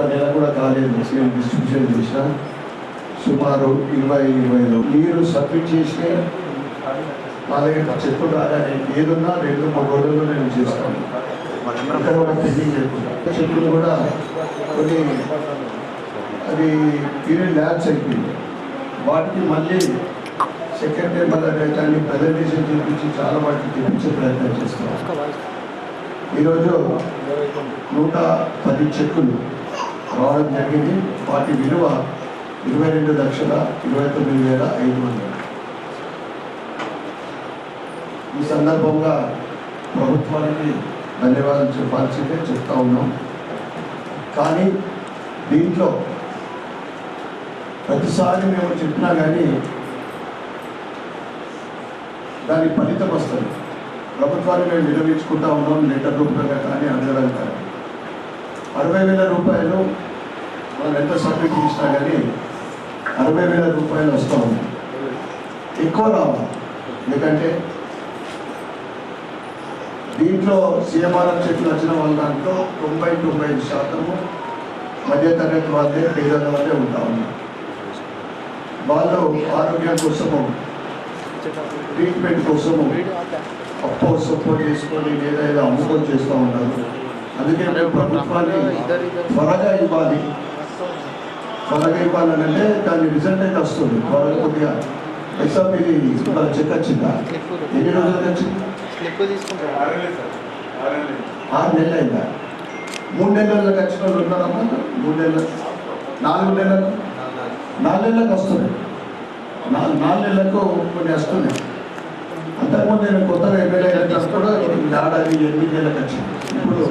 ఒక నెల కూడా కాలేదు. సీఎం డిస్ట్రిబ్యూషన్ చేసిన సుమారు ఇరవై ఇరవైలో మీరు సబ్మిట్ చేసిన మా దగ్గర చెప్పు రాగానే ఏదున్నా రెండు మూడు రోజుల్లో నేను చేస్తాను. ఇక్కడ కూడా కూడా కొన్ని అది పీరియడ్ ల్యాబ్స్ అయిపోయింది. వాటికి మళ్ళీ సెకండ్ టైం మళ్ళీ దాన్ని ప్రజెంటేషన్ చూపించి చాలా వాటికి తెప్పించే ప్రయత్నం చేస్తాం ఈరోజు నూట పది చెక్కులు రావడం జరిగింది. వాటి విలువ ఇరవై రెండు లక్షల ఇరవై తొమ్మిది వేల ఐదు వందలు. ఈ సందర్భంగా ప్రభుత్వానికి ధన్యవాదాలు చెప్పాల్సిందే చెప్తా ఉన్నాం. కానీ దీంట్లో ప్రతిసారి మేము చెప్పినా కానీ దాని ఫలితం వస్తుంది ప్రభుత్వాన్ని మేము విలువించుకుంటా ఉన్నాం లెటర్ రూపంగా కానీ అందరం కానీ అరవై వేల రూపాయలు మనం ఎంత సబ్మిట్ చేసినా కానీ అరవై వేల రూపాయలు వస్తూ ఉన్నాయి ఎక్కువ రావాలి ఎందుకంటే దీంట్లో సీఎంఆర్ఎఫ్ చెట్లు వచ్చిన వాళ్ళ దాంట్లో తొంభై తొంభై ఐదు శాతము మధ్యతరగతి వాళ్ళే పేదల వాళ్ళే ఉంటా ఉన్నారు. వాళ్ళు ఆరోగ్యం కోసము ట్రీట్మెంట్ కోసము అప్పో సొప్పో చేసుకొని లేదా ఏదో అమ్ముకొని చేస్తూ ఉంటారు. అందుకే మేము ప్రభుత్వాన్ని త్వరగా ఇవ్వాలి. త్వరగా ఇవ్వాలని అంటే దాని రిజల్ట్ అయితే వస్తుంది. త్వరగా కొద్దిగా ఎగ్జామ్ ఇది చెక్ వచ్చిందా? ఎన్ని రోజులకు వచ్చింది? ఆరు నెలలు అయిందా. మూడు నెలలకు వచ్చిన వాళ్ళు ఉన్నారమ్మా మూడు నెలలు. నాలుగు నెలలు? నాలుగు నెలలకు వస్తున్నాయి. నాలుగు నాలుగు నెలలకు కొన్ని వస్తున్నాయి. అంతకుముందు నేను కొత్తగా ఎమ్మెల్యే కూడా ఏడాది ఎనిమిది నెలలకు వచ్చింది. ఇప్పుడు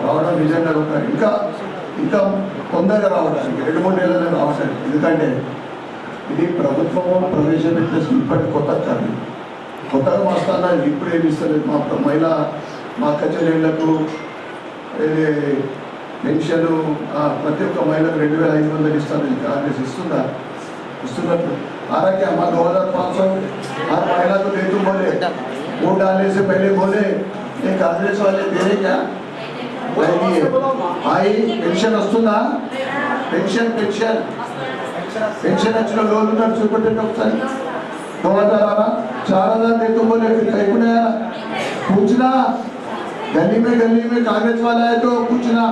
రావడం నిజంగా ఒక ఇంకా ఇంకా తొందరగా రావడానికి రెండు మూడు నెలలు రావడానికి ఎందుకంటే ఇది ప్రభుత్వము ప్రవేశపెట్టిన ఇప్పటి కొత్త కాదు కొత్తగా వస్తానా ఇప్పుడు ఏమి ఇస్తలేదు మా ప్ర- మహిళా మా అక్క చెల్లెళ్ళకు ఇది పెన్షన్ ఆ, ప్రతి ఒక్క మహిళకు రెండు వేల ఐదు వందలు ఇస్తాను ఇది కాంగ్రెస్ ఇస్తుందా ఇస్తున్నట్టు आरक्षण हमारा दो हजार पाँच सौ हर महिला को दे तुम बोले वोट डालने से पहले बोले ये कांग्रेस वाले दे रहे क्या नहीं है भाई पेंशन వస్తుందా పెన్షన్ పెన్షన్ పెన్షన్ వచ్చిన లోన్ ఉన్నారు చూపెట్టండి ఒకసారి दो हजार आ रहा चार हजार दे तुम बोले फिर कहीं को नहीं आ रहा पूछना गली में गली में कांग्रेस वाला है तो पूछना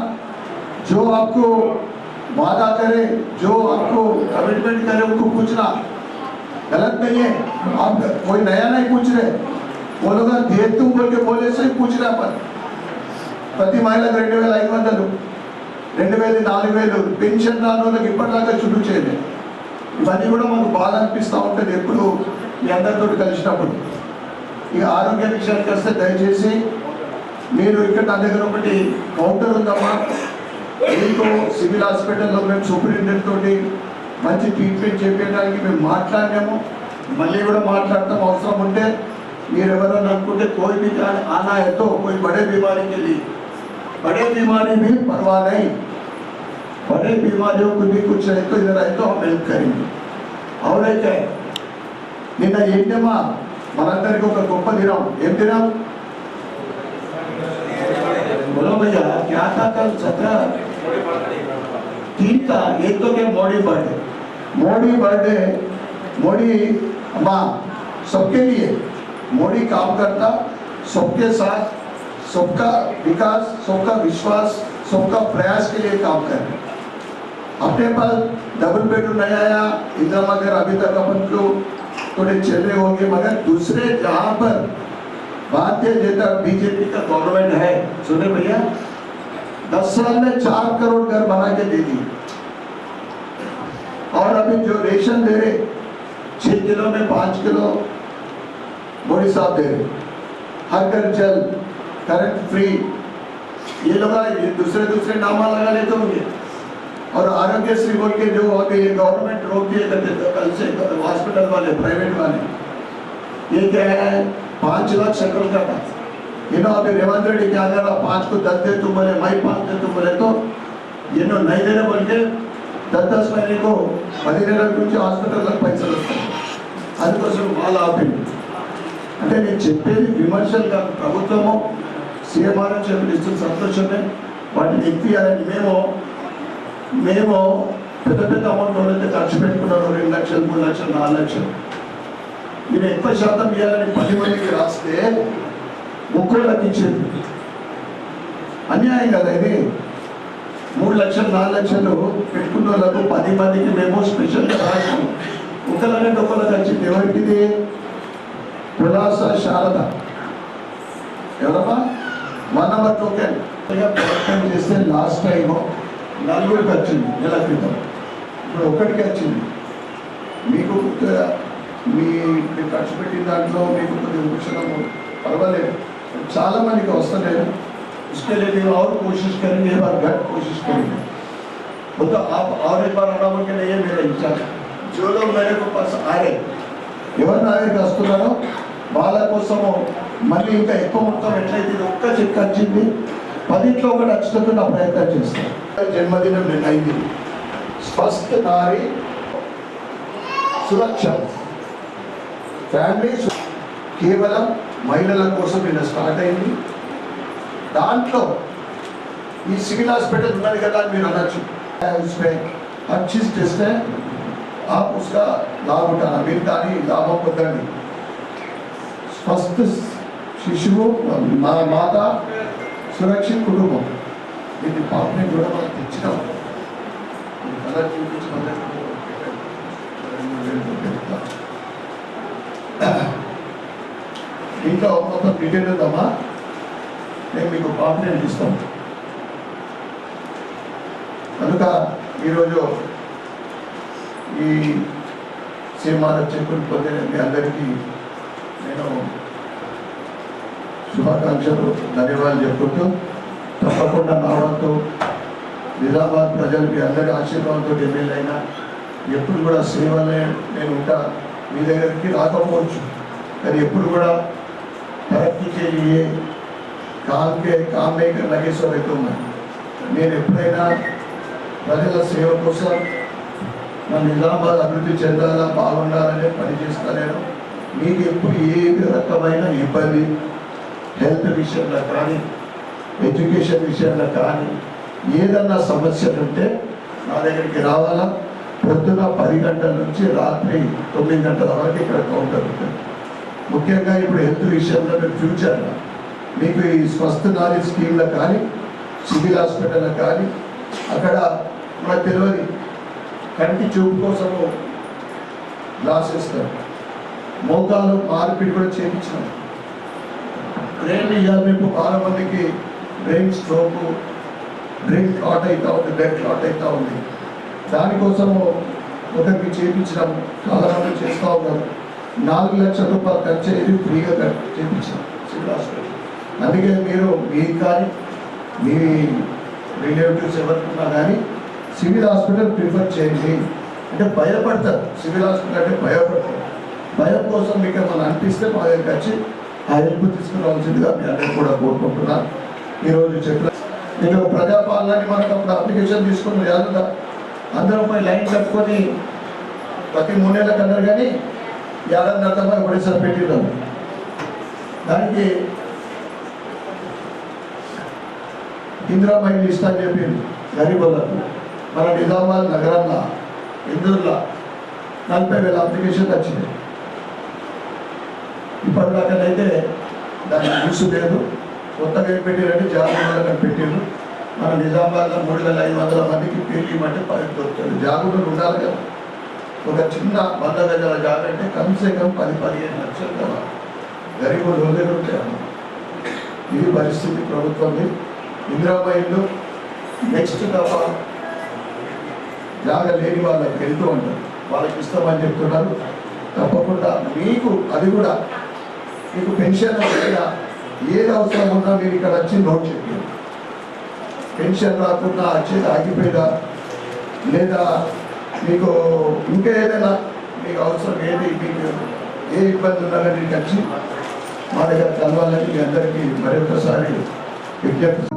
जो आपको वादा करे जो आपको कमिटमेंट करे उनको पूछना गलत नहीं है आप कोई नया नहीं पूछ रहे वो लोग दे तुम बोल के बोले से ही पूछ रहे अपन ప్రతి మహిళకు రెండు వేల ఐదు వందలు రెండు వేలు నాలుగు వేలు పెన్షన్ రాని వాళ్ళకి ఇప్పటిదాకా చుట్టూ చేయలేదు ఇవన్నీ కూడా మాకు బాధ అనిపిస్తూ ఉంటుంది ఎప్పుడు మీ అందరితో కలిసినప్పుడు. ఇక ఆరోగ్య విషయానికి వస్తే దయచేసి మీరు ఇక్కడ నా దగ్గర ఒకటి కౌంటర్ ఉందమ్మా. మీకు సివిల్ హాస్పిటల్లో మేము సూపరింటెండెంట్ తోటి మంచి ట్రీట్మెంట్ చేపించడానికి మేము మాట్లాడినాము. మళ్ళీ కూడా మాట్లాడటం అవసరం ఉంటే మీరు ఎవరన్నా అనుకుంటే కోయి ఆనా పోయి బడే బీమారికి వెళ్ళి बड़े बीमारी के लिए बड़े बीमारी भी परवाह नहीं बड़े बीमारियों को भी कुछ है तो इधर आए तो हम हेल्प करेंगे అవునైతే నిన్న ఏంటమ్మా మనందరికీ ఒక గొప్ప దినం ఏం దినం बोलो भैया क्या था कल सत्रह तीन था एक तो क्या मोदी बर्थडे मोदी बर्थडे मोदी माँ सबके लिए मोदी काम करता सबके साथ सबका विकास, सबका विश्वास, सबका प्रयास के लिए काम कर। अपने पास डबल बेडरूम नहीं आया इंदिरा अभी तक अपन को थोड़े चले होंगे, मगर दूसरे जहाँ पर भारतीय जनता बीजेपी का गवर्नमेंट है सुने भैया, दस साल में चार करोड़ घर बना के दे दी और अभी जो रेशन दे रहे, छह किलो में पाँच किलो मोदी साहब दे रहे। हर घर जल करंट फ्री ये लोग ये दूसरे दूसरे नामा लगा लेते होंगे और आरोग्य श्री बोल के जो अभी गवर्नमेंट रोक दिए करते थे कल से हॉस्पिटल वाले प्राइवेट वाले ये क्या है पाँच लाख शक्ल का था ये नो अभी रेवंत रेड्डी क्या कर रहा पाँच को दस दे तुम बोले मैं पाँच दे तुम बोले तो ये नो नहीं देने बोल के दस दस महीने को పదిహేను నెలల నుంచి హాస్పిటల్లకు పైసలు వస్తాయి అందుకోసం వాళ్ళ ఆపింది అంటే నేను చెప్పేది విమర్శలు కాదు ప్రభుత్వము సీఎంఆర్ చెప్పిన ఇస్తున్న సంతోషమే. వాటిని ఎక్కియాలని మేము మేము పెద్ద పెద్ద అమౌంట్ ఎవరైతే ఖర్చు పెట్టుకున్నారో రెండు లక్షలు మూడు లక్షలు నాలుగు లక్షలు. మీరు ఎక్కువ శాతం ఇవ్వాలని పది మందికి రాస్తే ఒక్కోళ్ళకి ఇచ్చేది అన్యాయం కదా ఇది. మూడు లక్షలు నాలుగు లక్షలు పెట్టుకున్న వాళ్ళకు పది మందికి మేము స్పెషల్గా రాసాం ఒకళ్ళకంటే ఒకళ్ళకి వచ్చింది ఎవరికిది? కులాస శారద. ఎవరమ్మా వన్ నెంబర్ టోకెన్ ప్రయత్నం చేస్తే లాస్ట్ టైం నలుగురికి వచ్చింది నెల క్రితం ఇప్పుడు ఒక్కడికి వచ్చింది మీకు కొద్దిగా మీ మీరు ఖర్చు పెట్టిన దాంట్లో మీకు కొద్దిగా విషయం పర్వాలేదు చాలా మందికి వస్తలేదు उसके लिए भी और कोशिश करेंगे एक बार घट कोशिश करेंगे वो तो आप और एक बार आना के लिए मेरा इच्छा है जो लोग मेरे को पास आए ఎవరు నా దగ్గరికి వస్తున్నారో వాళ్ళ కోసము మళ్ళీ ఇంకా ఎక్కువ మొత్తం ఎట్లయితే ఇది ఒక్క చెక్ వచ్చింది పదిట్లో ఒకటి వచ్చేటట్టు నా ప్రయత్నం చేస్తాను జన్మదినం నిన్న అయింది స్వస్థ నారి సురక్ష ఫ్యామిలీ సు- కేవలం మహిళల కోసం నిన్న స్టార్ట్ అయింది దాంట్లో ఈ సివిల్ హాస్పిటల్ ఉన్నది కదా అని మీరు అనొచ్చు उसमें हर चीज टेस्ट है आप उसका लाभ उठाना మీరు దాని లాభం పొందండి స్వస్థ శిశువు మా మాత సురక్షిత కుటుంబం. దీన్ని పాపని కూడా మనం తెచ్చినాం ఈ కలర్ ఇంకా మొత్తం డీటెయిల్ ఉందమ్మా. నేను మీకు కాంప్లైంట్ ఇస్తాను కనుక ఈరోజు ఈ సినిమాలో చెప్పులు పొందిన మీ అందరికీ నేను శుభాకాంక్షలు ధన్యవాదాలు చెప్పుకుంటూ తప్పకుండా నా వంతు నిజామాబాద్ ప్రజలకి అందరి ఆశీర్వాదంతో ఎమ్మెల్యేనా ఎప్పుడు కూడా సేవలే నేను ఉంటా మీ దగ్గరికి రాకపోవచ్చు. కానీ ఎప్పుడు కూడా తరక్కి ఏ కామ్కే కామ్మే లగేశ్వర్ అవుతున్నాను నేను ఎప్పుడైనా ప్రజల సేవ కోసం నా నిజామాబాద్ అభివృద్ధి చెందాలా బాగుండాలనే పనిచేస్తా నేను మీకు ఎప్పుడు ఏ రకమైన ఇబ్బంది హెల్త్ విషయంలో కానీ ఎడ్యుకేషన్ విషయంలో కానీ ఏదన్నా సమస్యలు ఉంటే నా దగ్గరికి రావాలా? పొద్దున పది గంటల నుంచి రాత్రి తొమ్మిది గంటల వరకు ఇక్కడ కౌంటర్ ఉంటుంది. ముఖ్యంగా ఇప్పుడు హెల్త్ విషయంలో మీరు ఫ్యూచర్లో మీకు ఈ స్వస్థ నాలెడ్జ్ స్కీమ్లో కానీ సివిల్ హాస్పిటల్లో కానీ అక్కడ మనకు తెలియదు కంటి చూపు కోసము గ్లాస్ ఇస్తారు మోకాలు మార్పిడి కూడా చేయించినాం. బ్రెయిన్ ఇవాళ మీకు చాలా మందికి బ్రెయిన్ స్ట్రోక్ బ్రెయిన్ క్లాట్ అవుతా ఉంది బ్లడ్ క్లాట్ అవుతా ఉంది. దానికోసము ఒకరికి చేయించడం చాలా మంది చేస్తూ ఉన్నారు. నాలుగు లక్షల రూపాయలు ఖర్చు అయ్యేది ఫ్రీగా చేయించాం సివిల్ హాస్పిటల్. అందుకే మీరు మీ కానీ మీ రిలేటివ్స్ ఎవరికున్నా కానీ సివిల్ హాస్పిటల్ ప్రిఫర్ చేయండి. అంటే భయపడతారు. సివిల్ హాస్పిటల్ అంటే భయపడతారు. భయం కోసం మీకు ఏమైనా అనిపిస్తే మా దగ్గరికి వచ్చి హెల్ప్ తీసుకురావాల్సిందిగా మీ అందరూ కూడా కోరుకుంటున్నాను ఈరోజు చెప్పిన నేను ప్రజాపాలనని మనకు అప్పుడు అప్లికేషన్ తీసుకుని జాగ్రత్త అందరం పోయి లైన్ కట్టుకొని ప్రతి మూడు నెలలకు అన్నారు కానీ ఏడాది అర్థమై ఒకటేసారి పెట్టిద్దాం. దానికి ఇందిరాబాయి ఇస్తా అని చెప్పింది. గరీబులకు మన నిజామాబాద్ నగరంలో ఇందూరులో నలభై వేల అప్లికేషన్లు వచ్చినాయి ఇప్పటిదాకానైతే దాన్ని న్యూస్ లేదు కొత్తగా ఏం పెట్టారంటే జాగ్రత్తగా పెట్టారు. మన నిజామాబాద్లో మూడు వేల ఐదు వందల మందికి పేర్లు ఇవ్వమంటే పది జాగ్రత్తలు ఉండాలి కదా. ఒక చిన్న వంద గజాల జాగా అంటే కమ్సే కమ్ పది పదిహేను లక్షలు కదా. గరీబులు రోజులు ఉంటాయి ఇది పరిస్థితి ప్రభుత్వంది ఇందిరాబాయిలు నెక్స్ట్ దఫా జాగ లేని వాళ్ళకి వెళ్తూ ఉంటారు. వాళ్ళకి ఇస్తామని చెప్తున్నారు. తప్పకుండా మీకు అది కూడా మీకు పెన్షన్ వచ్చినా ఏది అవసరం ఉన్నా మీరు ఇక్కడ వచ్చి నోట్ చెప్పారు పెన్షన్ రాకుండా వచ్చేది ఆగిపోయినా లేదా మీకు ఇంకా ఏదైనా మీకు అవసరం ఏది? మీకు ఏ ఇబ్బంది ఉన్నా కానీ వచ్చి మా దగ్గర కలవాలని మీ అందరికీ మరొకసారి విజ్ఞప్తి